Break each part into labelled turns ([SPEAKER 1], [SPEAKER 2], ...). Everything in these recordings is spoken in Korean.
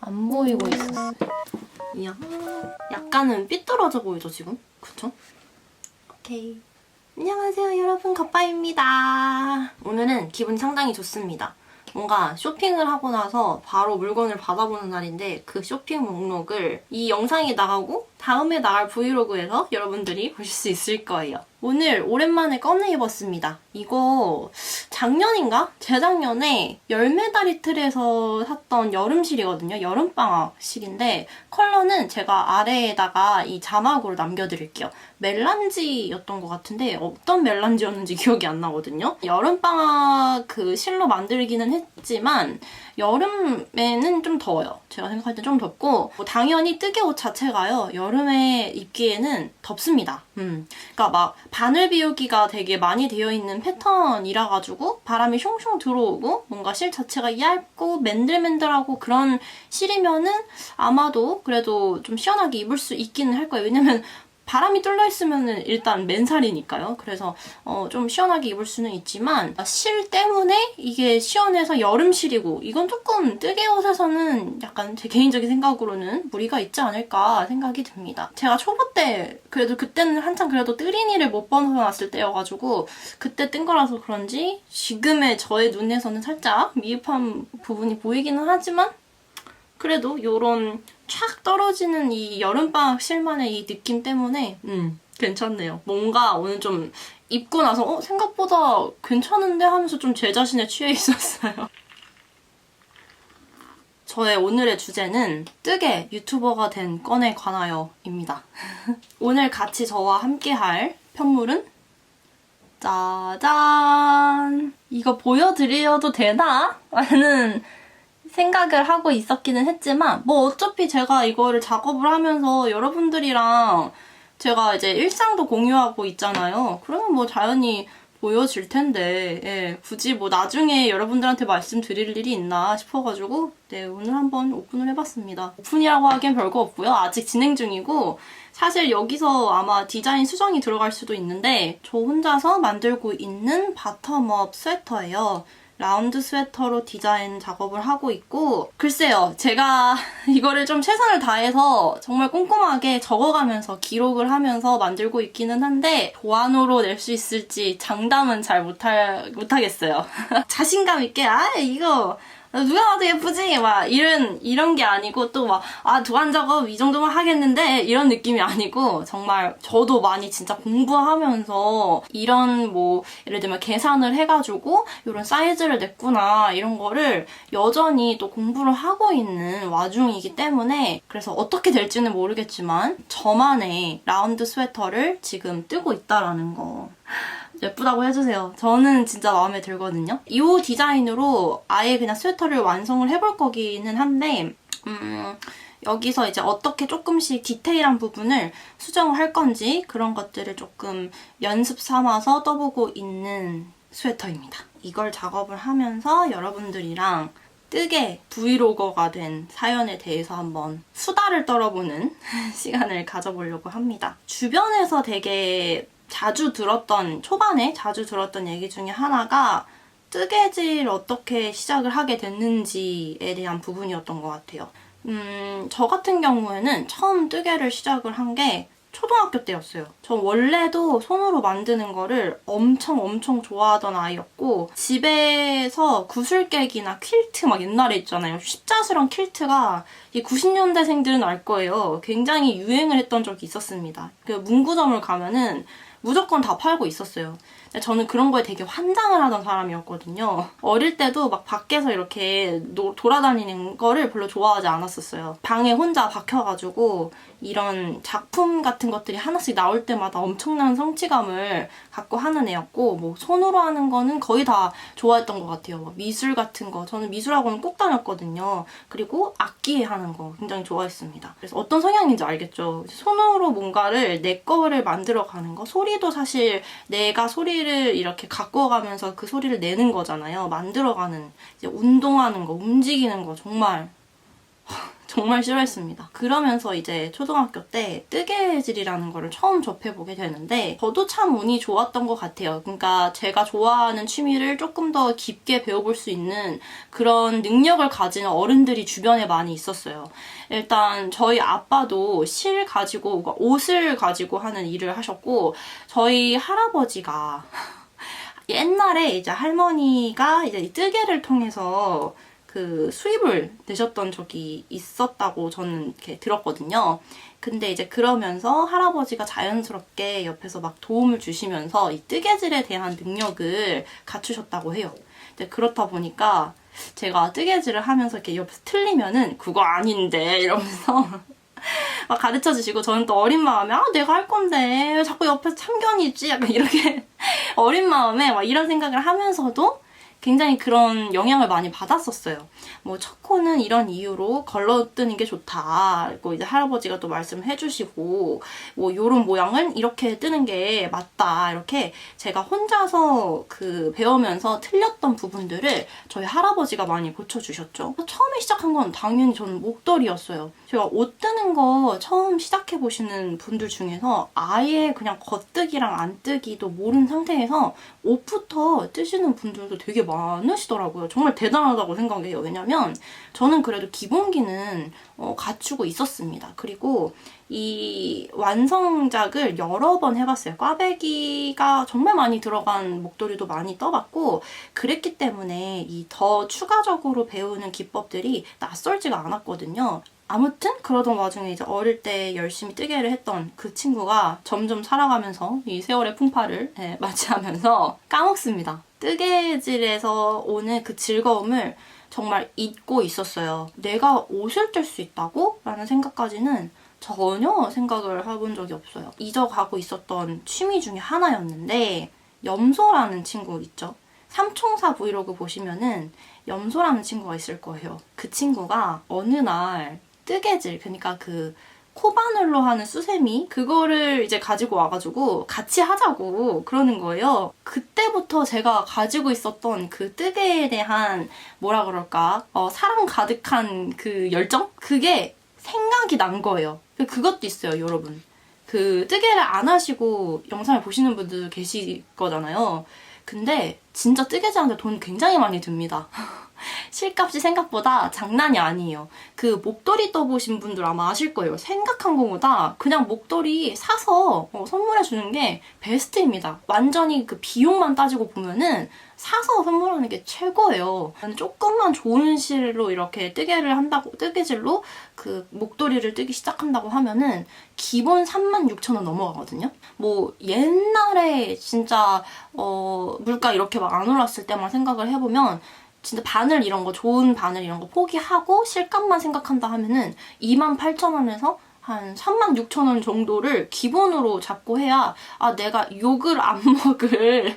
[SPEAKER 1] 안 보이고 있었어요. 이야. 약간은 삐뚤어져 보이죠, 지금? 그쵸? 오케이. 안녕하세요, 여러분. 겉바입니다. 오늘은 기분이 상당히 좋습니다. 뭔가 쇼핑을 하고 나서 바로 물건을 받아보는 날인데 그 쇼핑 목록을 이 영상이 나가고 다음에 나갈 브이로그에서 여러분들이 보실 수 있을 거예요. 오늘 오랜만에 꺼내 입었습니다. 이거 작년인가? 재작년에 열매다리 틀에서 샀던 여름실이거든요. 여름방학실인데 컬러는 제가 아래에다가 이 자막으로 남겨드릴게요. 멜란지였던 것 같은데 어떤 멜란지였는지 기억이 안 나거든요. 여름방학 그 실로 만들기는 했지만 여름에는 좀 더워요. 제가 생각할 때 좀 덥고 뭐 당연히 뜨개 옷 자체가요. 여름에 입기에는 덥습니다. 음. 그러니까 막 바늘 비우기가 되게 많이 되어 있는 패턴이라 가지고 바람이 숑숑 들어오고 뭔가 실 자체가 얇고 맨들맨들하고 그런 실이면은 아마도 그래도 좀 시원하게 입을 수 있기는 할 거예요. 왜냐면 바람이 뚫려 있으면은 일단 맨살이니까요. 그래서 어, 좀 시원하게 입을 수는 있지만 실 때문에 이게 시원해서 여름실이고 이건 조금 뜨개 옷에서는 약간 제 개인적인 생각으로는 무리가 있지 않을까 생각이 듭니다. 제가 초보 때 그래도 그때는 한창 그래도 뜨리니를 못 벗어났을 때여가지고 그때 뜬 거라서 그런지 지금의 저의 눈에서는 살짝 미흡한 부분이 보이기는 하지만 그래도 요런 촥 떨어지는 이 여름방학 실만의 이 느낌 때문에 음 괜찮네요. 뭔가 오늘 좀 입고 나서 어 생각보다 괜찮은데 하면서 좀 제 자신에 취해 있었어요. 저의 오늘의 주제는 뜨개 유튜버가 된 건에 관하여입니다. 오늘 같이 저와 함께 할 편물은 짜잔! 이거 보여드려도 되나? 라는 생각을 하고 있었기는 했지만 뭐 어차피 제가 이거를 작업을 하면서 여러분들이랑 제가 이제 일상도 공유하고 있잖아요. 그러면 뭐 자연히 보여질 텐데 예, 굳이 뭐 나중에 여러분들한테 말씀드릴 일이 있나 싶어가지고 네 오늘 한번 오픈을 해봤습니다. 오픈이라고 하기엔 별거 없고요. 아직 진행 중이고 사실 여기서 아마 디자인 수정이 들어갈 수도 있는데 저 혼자서 만들고 있는 바텀업 스웨터예요. 라운드 스웨터로 디자인 작업을 하고 있고 글쎄요 제가 이거를 좀 최선을 다해서 정말 꼼꼼하게 적어가면서 기록을 하면서 만들고 있기는 한데 도안으로 낼 수 있을지 장담은 잘 못할, 못하겠어요. 자신감 있게 아 이거 누가 봐도 예쁘지? 막 이런 이런 게 아니고 또 막 아 도안 작업 이 정도만 하겠는데 이런 느낌이 아니고 정말 저도 많이 진짜 공부하면서 이런 뭐 예를 들면 계산을 해가지고 이런 사이즈를 냈구나 이런 거를 여전히 또 공부를 하고 있는 와중이기 때문에 그래서 어떻게 될지는 모르겠지만 저만의 라운드 스웨터를 지금 뜨고 있다라는 거 예쁘다고 해주세요. 저는 진짜 마음에 들거든요. 이 디자인으로 아예 그냥 스웨터를 완성을 해볼 거기는 한데 음, 여기서 이제 어떻게 조금씩 디테일한 부분을 수정을 할 건지 그런 것들을 조금 연습 삼아서 떠보고 있는 스웨터입니다. 이걸 작업을 하면서 여러분들이랑 뜨개 브이로거가 된 사연에 대해서 한번 수다를 떨어보는 시간을 가져보려고 합니다. 주변에서 되게 자주 들었던 초반에 자주 들었던 얘기 중에 하나가 뜨개질 어떻게 시작을 하게 됐는지에 대한 부분이었던 것 같아요. 음, 저 같은 경우에는 처음 뜨개를 시작을 한 게 초등학교 때였어요. 저 원래도 손으로 만드는 거를 엄청 엄청 좋아하던 아이였고 집에서 구슬깨기나 퀼트 막 옛날에 있잖아요. 십자수랑 퀼트가 이 90년대생들은 알 거예요. 굉장히 유행을 했던 적이 있었습니다. 그 문구점을 가면은 무조건 다 팔고 있었어요. 근데 저는 그런 거에 되게 환장을 하던 사람이었거든요. 어릴 때도 막 밖에서 이렇게 노- 돌아다니는 거를 별로 좋아하지 않았었어요. 방에 혼자 박혀가지고 이런 작품 같은 것들이 하나씩 나올 때마다 엄청난 성취감을 갖고 하는 애였고 뭐 손으로 하는 거는 거의 다 좋아했던 것 같아요. 뭐 미술 같은 거 저는 미술학원 꼭 다녔거든요. 그리고 악기 하는 거 굉장히 좋아했습니다. 그래서 어떤 성향인지 알겠죠. 손으로 뭔가를 내 거를 만들어 가는 거 소리도 사실 내가 소리를 이렇게 갖고 가면서 그 소리를 내는 거잖아요. 만들어 가는 운동하는 거 움직이는 거 정말 정말 싫어했습니다. 그러면서 이제 초등학교 때 뜨개질이라는 거를 처음 접해보게 되는데 저도 참 운이 좋았던 것 같아요. 그러니까 제가 좋아하는 취미를 조금 더 깊게 배워볼 수 있는 그런 능력을 가진 어른들이 주변에 많이 있었어요. 일단 저희 아빠도 실 가지고 그러니까 옷을 가지고 하는 일을 하셨고 저희 할아버지가 옛날에 이제 할머니가 이제 이 뜨개를 통해서 그 수입을 내셨던 적이 있었다고 저는 이렇게 들었거든요. 근데 이제 그러면서 할아버지가 자연스럽게 옆에서 막 도움을 주시면서 이 뜨개질에 대한 능력을 갖추셨다고 해요. 근데 그렇다 보니까 제가 뜨개질을 하면서 이렇게 옆에서 틀리면은 그거 아닌데 이러면서 막 가르쳐 주시고 저는 또 어린 마음에 아 내가 할 건데 왜 자꾸 옆에서 참견이지 약간 이렇게 어린 마음에 막 이런 생각을 하면서도 굉장히 그런 영향을 많이 받았었어요. 뭐 첫 코는 이런 이유로 걸러뜨는 게 좋다. 그리고 이제 할아버지가 또 말씀해 주시고 뭐 요런 모양은 이렇게 뜨는 게 맞다. 이렇게 제가 혼자서 그 배우면서 틀렸던 부분들을 저희 할아버지가 많이 고쳐 주셨죠. 처음에 시작한 건 당연히 저는 목도리였어요. 제가 옷 뜨는 거 처음 시작해 보시는 분들 중에서 아예 그냥 겉뜨기랑 안 뜨기도 모르는 상태에서 옷부터 뜨시는 분들도 되게 많으시더라고요. 정말 대단하다고 생각해요. 왜냐면 저는 그래도 기본기는 어, 갖추고 있었습니다. 그리고 이 완성작을 여러 번 해봤어요. 꽈배기가 정말 많이 들어간 목도리도 많이 떠봤고 그랬기 때문에 이 더 추가적으로 배우는 기법들이 낯설지가 않았거든요. 아무튼 그러던 와중에 이제 어릴 때 열심히 뜨개를 했던 그 친구가 점점 살아가면서 이 세월의 풍파를 예, 맞이하면서 까먹습니다. 뜨개질에서 오는 그 즐거움을 정말 잊고 있었어요. 내가 옷을 뜰 수 있다고? 라는 생각까지는 전혀 생각을 해본 적이 없어요. 잊어가고 있었던 취미 중에 하나였는데 염소라는 친구 있죠? 삼총사 브이로그 보시면은 염소라는 친구가 있을 거예요. 그 친구가 어느 날 뜨개질, 그러니까 그 코바늘로 하는 수세미 그거를 이제 가지고 와가지고 같이 하자고 그러는 거예요. 그때부터 제가 가지고 있었던 그 뜨개에 대한 뭐라 그럴까 어, 사랑 가득한 그 열정 그게 생각이 난 거예요. 그것도 있어요, 여러분. 그 뜨개를 안 하시고 영상을 보시는 분들 계실 거잖아요. 근데 진짜 뜨개질하는데 돈 굉장히 많이 듭니다. 실값이 생각보다 장난이 아니에요. 그 목도리 떠보신 분들 아마 아실 거예요. 생각한 것보다 그냥 목도리 사서 어, 선물해 주는 게 베스트입니다. 완전히 그 비용만 따지고 보면은 사서 선물하는 게 최고예요. 조금만 좋은 실로 이렇게 뜨개를 한다고, 뜨개질로 그 목도리를 뜨기 시작한다고 하면은 기본 36,000원 넘어가거든요. 뭐 옛날에 진짜 어 물가 이렇게 막 안 올랐을 때만 생각을 해보면 진짜 바늘 이런 거 좋은 바늘 이런 거 포기하고 실값만 생각한다 하면은 28,000원에서 한 36,000원 정도를 기본으로 잡고 해야 아 내가 욕을 안 먹을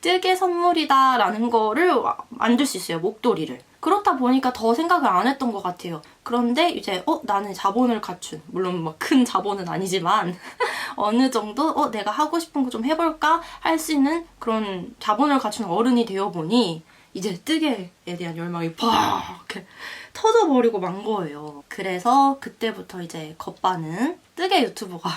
[SPEAKER 1] 뜨개 선물이다 라는 거를 만들 수 있어요. 목도리를. 그렇다 보니까 더 생각을 안 했던 것 같아요. 그런데 이제 어 나는 자본을 갖춘 물론 뭐 큰 자본은 아니지만 어느 정도 어 내가 하고 싶은 거 좀 해볼까 할 수 있는 그런 자본을 갖춘 어른이 되어 보니 이제 뜨개에 대한 열망이 팍 이렇게 터져버리고 만 거예요. 그래서 그때부터 이제 겉바는 뜨개 유튜버가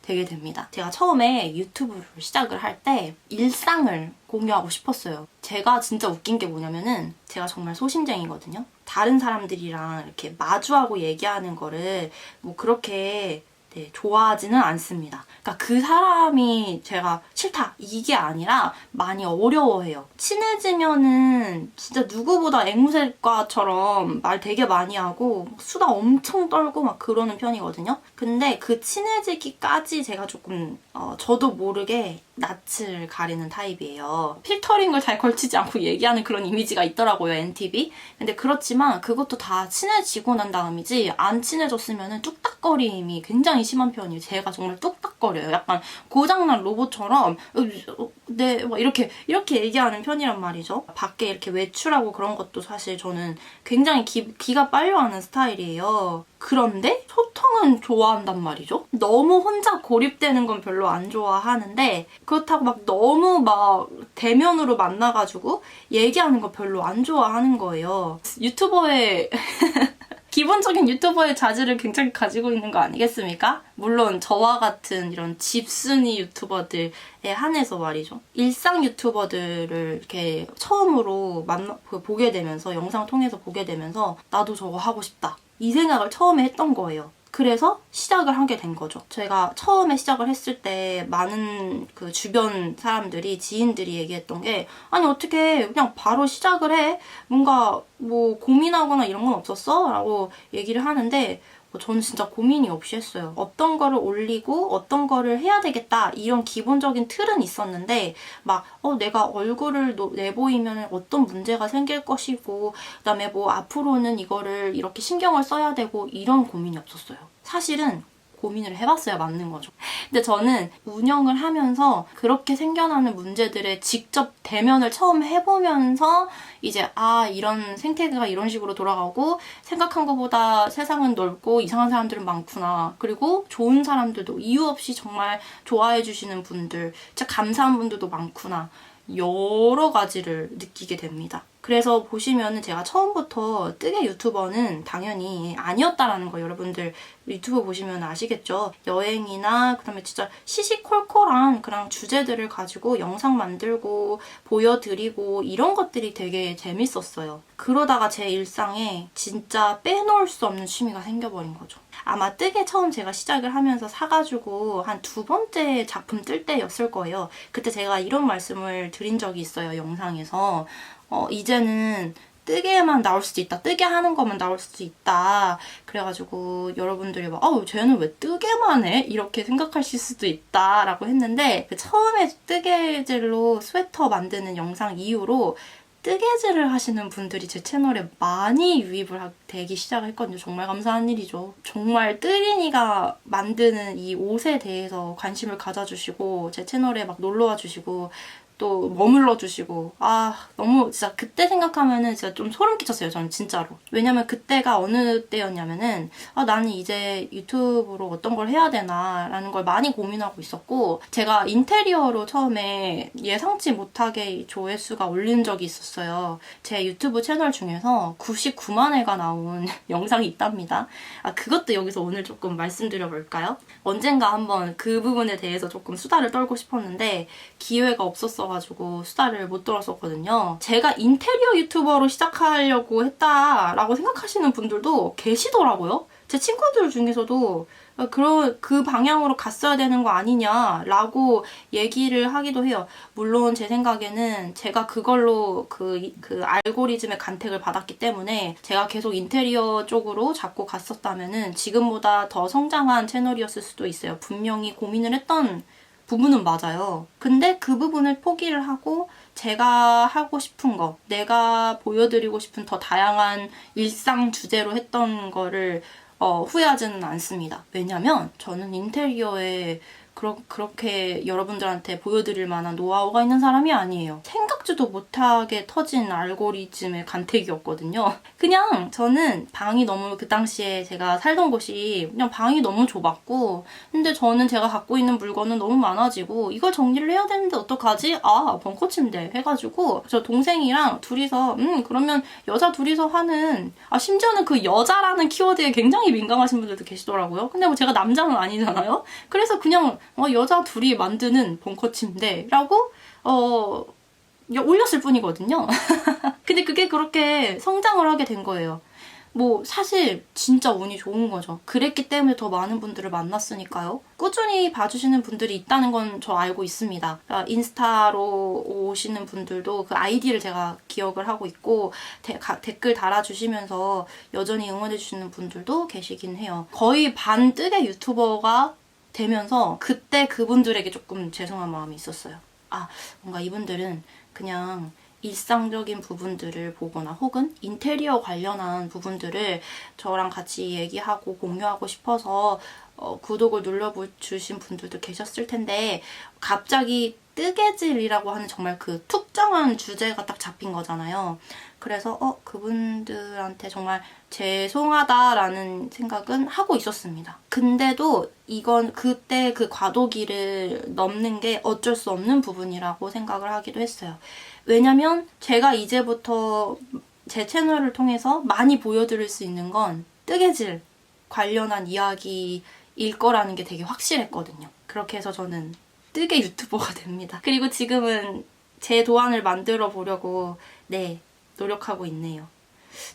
[SPEAKER 1] 되게 됩니다. 제가 처음에 유튜브를 시작을 할 때 일상을 공유하고 싶었어요. 제가 진짜 웃긴 게 뭐냐면은 제가 정말 소심쟁이거든요. 다른 사람들이랑 이렇게 마주하고 얘기하는 거를 뭐 그렇게 네, 좋아하지는 않습니다. 그러니까 그 사람이 제가 싫다 이게 아니라 많이 어려워해요. 친해지면은 진짜 누구보다 앵무새과처럼 말 되게 많이 하고 수다 엄청 떨고 막 그러는 편이거든요. 근데 그 친해지기까지 제가 조금 어, 저도 모르게 낯을 가리는 타입이에요. 필터링을 잘 걸치지 않고 얘기하는 그런 이미지가 있더라고요, NTV. 근데 그렇지만 그것도 다 친해지고 난 다음이지 안 친해졌으면 뚝딱거림이 굉장히 심한 편이에요. 제가 정말 뚝딱거려요. 약간 고장난 로봇처럼 어, 네, 막 이렇게 이렇게 얘기하는 편이란 말이죠. 밖에 이렇게 외출하고 그런 것도 사실 저는 굉장히 기, 기가 빨려하는 스타일이에요. 그런데 소통은 좋아한단 말이죠. 너무 혼자 고립되는 건 별로 안 좋아하는데 그렇다고 막 너무 막 대면으로 만나가지고 얘기하는 거 별로 안 좋아하는 거예요. 유튜버의 기본적인 유튜버의 자질을 굉장히 가지고 있는 거 아니겠습니까? 물론 저와 같은 이런 집순이 유튜버들에 한해서 말이죠. 일상 유튜버들을 이렇게 처음으로 만나, 그 보게 되면서 영상 통해서 보게 되면서 나도 저거 하고 싶다. 이 생각을 처음에 했던 거예요. 그래서 시작을 하게 된 거죠. 제가 처음에 시작을 했을 때 많은 그 주변 사람들이 지인들이 얘기했던 게 아니 어떻게 그냥 바로 시작을 해 뭔가 뭐 고민하거나 이런 건 없었어? 라고 얘기를 하는데 뭐 저는 진짜 고민이 없이 했어요. 어떤 거를 올리고 어떤 거를 해야 되겠다 이런 기본적인 틀은 있었는데 막 어, 내가 얼굴을 노- 내보이면 어떤 문제가 생길 것이고 그다음에 뭐 앞으로는 이거를 이렇게 신경을 써야 되고 이런 고민이 없었어요. 사실은 고민을 해봤어야 맞는 거죠. 근데 저는 운영을 하면서 그렇게 생겨나는 문제들에 직접 대면을 처음 해보면서 이제 아 이런 생태계가 이런 식으로 돌아가고 생각한 것보다 세상은 넓고 이상한 사람들은 많구나. 그리고 좋은 사람들도 이유 없이 정말 좋아해 주시는 분들, 진짜 감사한 분들도 많구나. 여러 가지를 느끼게 됩니다. 그래서 보시면은 제가 처음부터 뜨개 유튜버는 당연히 아니었다라는 거 여러분들 유튜브 보시면 아시겠죠? 여행이나 그다음에 진짜 시시콜콜한 그런 주제들을 가지고 영상 만들고 보여드리고 이런 것들이 되게 재밌었어요. 그러다가 제 일상에 진짜 빼놓을 수 없는 취미가 생겨버린 거죠. 아마 뜨개 처음 제가 시작을 하면서 사가지고 한 두 번째 작품 뜰 때였을 거예요. 그때 제가 이런 말씀을 드린 적이 있어요, 영상에서. 어, 이제는 뜨개만 나올 수도 있다. 뜨개 하는 것만 나올 수도 있다. 그래가지고 여러분들이 막, 아우, 쟤는 왜 뜨개만 해? 이렇게 생각하실 수도 있다. 라고 했는데, 그 처음에 뜨개질로 스웨터 만드는 영상 이후로 뜨개질을 하시는 분들이 제 채널에 많이 유입을 하- 되기 시작을 했거든요. 정말 감사한 일이죠. 정말 뜨린이가 만드는 이 옷에 대해서 관심을 가져주시고 제 채널에 막 놀러와 주시고 또 머물러 주시고. 아 너무 진짜 그때 생각하면은 진짜 좀 소름 끼쳤어요 저는 진짜로. 왜냐면 그때가 어느 때였냐면은 아 나는 이제 유튜브로 어떤 걸 해야 되나 라는 걸 많이 고민하고 있었고 제가 인테리어로 처음에 예상치 못하게 조회수가 올린 적이 있었어요. 제 유튜브 채널 중에서 99만 회가 나온 영상이 있답니다. 아 그것도 여기서 오늘 조금 말씀드려 볼까요? 언젠가 한번 그 부분에 대해서 조금 수다를 떨고 싶었는데 기회가 없었어 가지고 수다를 못 떨었었거든요. 제가 인테리어 유튜버로 시작하려고 했다라고 생각하시는 분들도 계시더라고요. 제 친구들 중에서도 그런 그 방향으로 갔어야 되는 거 아니냐라고 얘기를 하기도 해요. 물론 제 생각에는 제가 그걸로 그, 그 알고리즘의 간택을 받았기 때문에 제가 계속 인테리어 쪽으로 잡고 갔었다면은 지금보다 더 성장한 채널이었을 수도 있어요. 분명히 고민을 했던 부분은 맞아요. 근데 그 부분을 포기를 하고 제가 하고 싶은 거, 내가 보여드리고 싶은 더 다양한 일상 주제로 했던 거를 어, 후회하지는 않습니다. 왜냐면 저는 인테리어에 그러, 그렇게 여러분들한테 보여드릴 만한 노하우가 있는 사람이 아니에요. 생각지도 못하게 터진 알고리즘의 간택이었거든요. 그냥 저는 방이 너무 그 당시에 제가 살던 곳이 그냥 방이 너무 좁았고 근데 저는 제가 갖고 있는 물건은 너무 많아지고 이걸 정리를 해야 되는데 어떡하지? 아 벙커 침대 해가지고 저 동생이랑 둘이서 음 그러면 여자 둘이서 하는 아 심지어는 그 여자라는 키워드에 굉장히 민감하신 분들도 계시더라고요. 근데 뭐 제가 남자는 아니잖아요. 그래서 그냥 어, 여자 둘이 만드는 벙커 침대라고 어 올렸을 뿐이거든요. 근데 그게 그렇게 성장을 하게 된 거예요. 뭐 사실 진짜 운이 좋은 거죠. 그랬기 때문에 더 많은 분들을 만났으니까요. 꾸준히 봐주시는 분들이 있다는 건 저 알고 있습니다. 그러니까 인스타로 오시는 분들도 그 아이디를 제가 기억을 하고 있고 데- 가- 댓글 달아주시면서 여전히 응원해주시는 분들도 계시긴 해요. 거의 반 뜨개 유튜버가 되면서 그때 그분들에게 조금 죄송한 마음이 있었어요. 아, 뭔가 이분들은 그냥 일상적인 부분들을 보거나 혹은 인테리어 관련한 부분들을 저랑 같이 얘기하고 공유하고 싶어서 어, 구독을 눌러주신 분들도 계셨을 텐데 갑자기 뜨개질이라고 하는 정말 그 특정한 주제가 딱 잡힌 거잖아요. 그래서 어 그분들한테 정말 죄송하다라는 생각은 하고 있었습니다. 근데도 이건 그때 그 과도기를 넘는 게 어쩔 수 없는 부분이라고 생각을 하기도 했어요. 왜냐면 제가 이제부터 제 채널을 통해서 많이 보여드릴 수 있는 건 뜨개질 관련한 이야기일 거라는 게 되게 확실했거든요. 그렇게 해서 저는 뜨개 유튜버가 됩니다. 그리고 지금은 제 도안을 만들어 보려고 네 노력하고 있네요.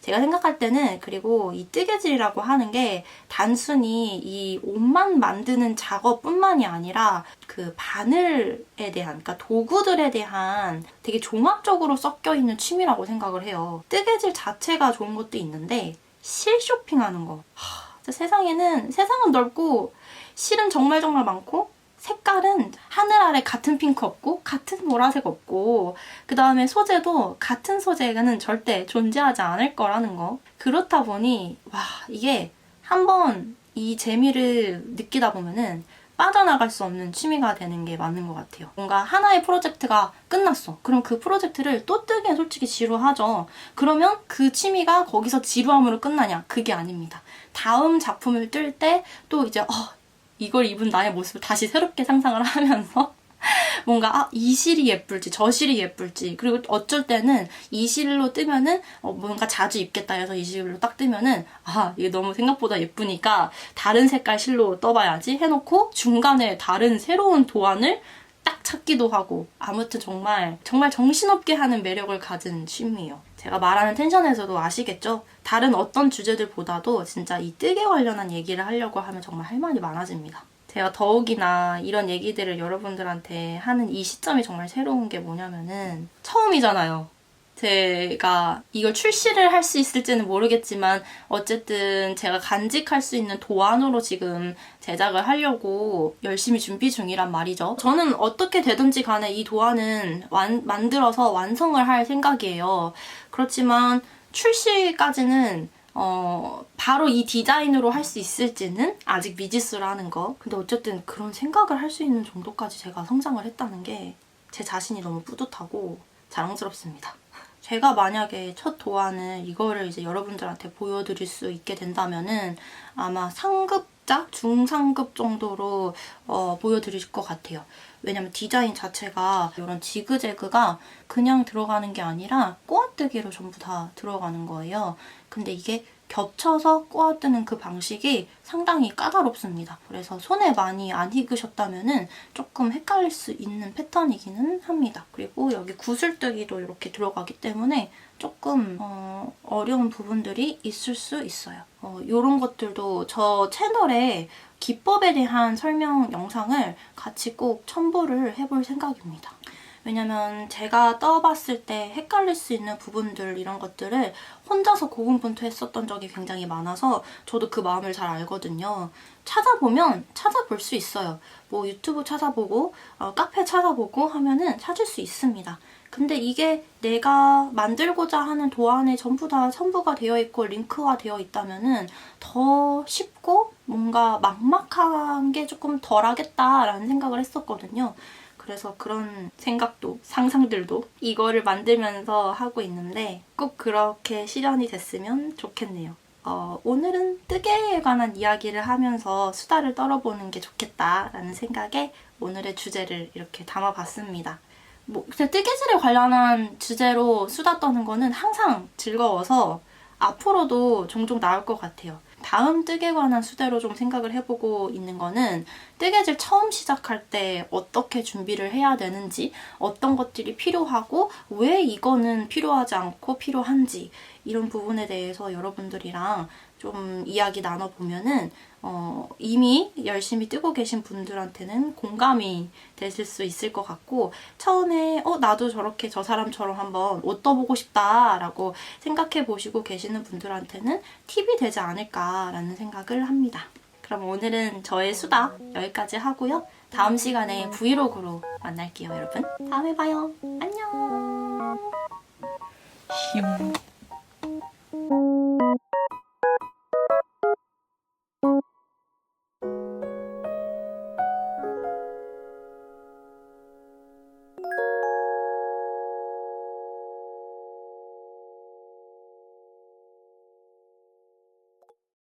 [SPEAKER 1] 제가 생각할 때는 그리고 이 뜨개질이라고 하는 게 단순히 이 옷만 만드는 작업뿐만이 아니라 그 바늘에 대한 그러니까 도구들에 대한 되게 종합적으로 섞여 있는 취미라고 생각을 해요. 뜨개질 자체가 좋은 것도 있는데 실 쇼핑하는 거. 하, 세상에는 세상은 넓고 실은 정말 정말 많고 색깔은 하늘 아래 같은 핑크 없고 같은 보라색 없고 그 다음에 소재도 같은 소재는 절대 존재하지 않을 거라는 거 그렇다 보니 와 이게 한번 이 재미를 느끼다 보면은 빠져나갈 수 없는 취미가 되는 게 맞는 것 같아요. 뭔가 하나의 프로젝트가 끝났어. 그럼 그 프로젝트를 또 뜨기엔 솔직히 지루하죠. 그러면 그 취미가 거기서 지루함으로 끝나냐? 그게 아닙니다. 다음 작품을 뜰 때 또 이제 어, 이걸 입은 나의 모습을 다시 새롭게 상상을 하면서 뭔가 아, 이 실이 예쁠지 저 실이 예쁠지. 그리고 어쩔 때는 이 실로 뜨면은 어, 뭔가 자주 입겠다 해서 이 실로 딱 뜨면은 아 이게 너무 생각보다 예쁘니까 다른 색깔 실로 떠봐야지 해놓고 중간에 다른 새로운 도안을 딱 찾기도 하고 아무튼 정말 정말 정신없게 하는 매력을 가진 취미예요. 제가 말하는 텐션에서도 아시겠죠? 다른 어떤 주제들보다도 진짜 이 뜨개 관련한 얘기를 하려고 하면 정말 할 말이 많아집니다. 제가 더욱이나 이런 얘기들을 여러분들한테 하는 이 시점이 정말 새로운 게 뭐냐면은 처음이잖아요. 제가 이걸 출시를 할 수 있을지는 모르겠지만 어쨌든 제가 간직할 수 있는 도안으로 지금 제작을 하려고 열심히 준비 중이란 말이죠. 저는 어떻게 되든지 간에 이 도안은 완- 만들어서 완성을 할 생각이에요. 그렇지만 출시까지는 어, 바로 이 디자인으로 할 수 있을지는 아직 미지수라는 거. 근데 어쨌든 그런 생각을 할 수 있는 정도까지 제가 성장을 했다는 게 제 자신이 너무 뿌듯하고 자랑스럽습니다. 제가 만약에 첫 도안을 이거를 이제 여러분들한테 보여드릴 수 있게 된다면은 아마 상급자, 중상급 정도로 어, 보여드릴 것 같아요. 왜냐면 디자인 자체가 이런 지그재그가 그냥 들어가는 게 아니라 꼬아뜨기로 전부 다 들어가는 거예요. 근데 이게 겹쳐서 꼬아뜨는 그 방식이 상당히 까다롭습니다. 그래서 손에 많이 안 익으셨다면은 조금 헷갈릴 수 있는 패턴이기는 합니다. 그리고 여기 구슬뜨기도 이렇게 들어가기 때문에 조금 어, 어려운 부분들이 있을 수 있어요. 어, 이런 것들도 저 채널에 기법에 대한 설명 영상을 같이 꼭 첨부를 해볼 생각입니다. 왜냐면 제가 떠봤을 때 헷갈릴 수 있는 부분들 이런 것들을 혼자서 고군분투했었던 적이 굉장히 많아서 저도 그 마음을 잘 알거든요. 찾아보면 찾아볼 수 있어요. 뭐 유튜브 찾아보고 어, 카페 찾아보고 하면은 찾을 수 있습니다. 근데 이게 내가 만들고자 하는 도안에 전부 다 첨부가 되어 있고 링크화 되어 있다면은 더 쉽고 뭔가 막막한 게 조금 덜 하겠다라는 생각을 했었거든요. 그래서 그런 생각도 상상들도 이거를 만들면서 하고 있는데 꼭 그렇게 실현이 됐으면 좋겠네요. 어, 오늘은 뜨개에 관한 이야기를 하면서 수다를 떨어보는 게 좋겠다라는 생각에 오늘의 주제를 이렇게 담아봤습니다. 뭐, 뜨개질에 관련한 주제로 수다 떠는 거는 항상 즐거워서 앞으로도 종종 나올 것 같아요. 다음 뜨개 관한 수대로 좀 생각을 해보고 있는 거는 뜨개질 처음 시작할 때 어떻게 준비를 해야 되는지, 어떤 것들이 필요하고, 왜 이거는 필요하지 않고 필요한지, 이런 부분에 대해서 여러분들이랑 좀 이야기 나눠보면은, 어, 이미 열심히 뜨고 계신 분들한테는 공감이 되실 수 있을 것 같고, 처음에, 어, 나도 저렇게 저 사람처럼 한번 옷 떠보고 싶다라고 생각해 보시고 계시는 분들한테는 팁이 되지 않을까라는 생각을 합니다. 그럼 오늘은 저의 수다 여기까지 하고요. 다음 시간에 브이로그로 만날게요, 여러분. 다음에 봐요. 안녕.
[SPEAKER 2] 슝.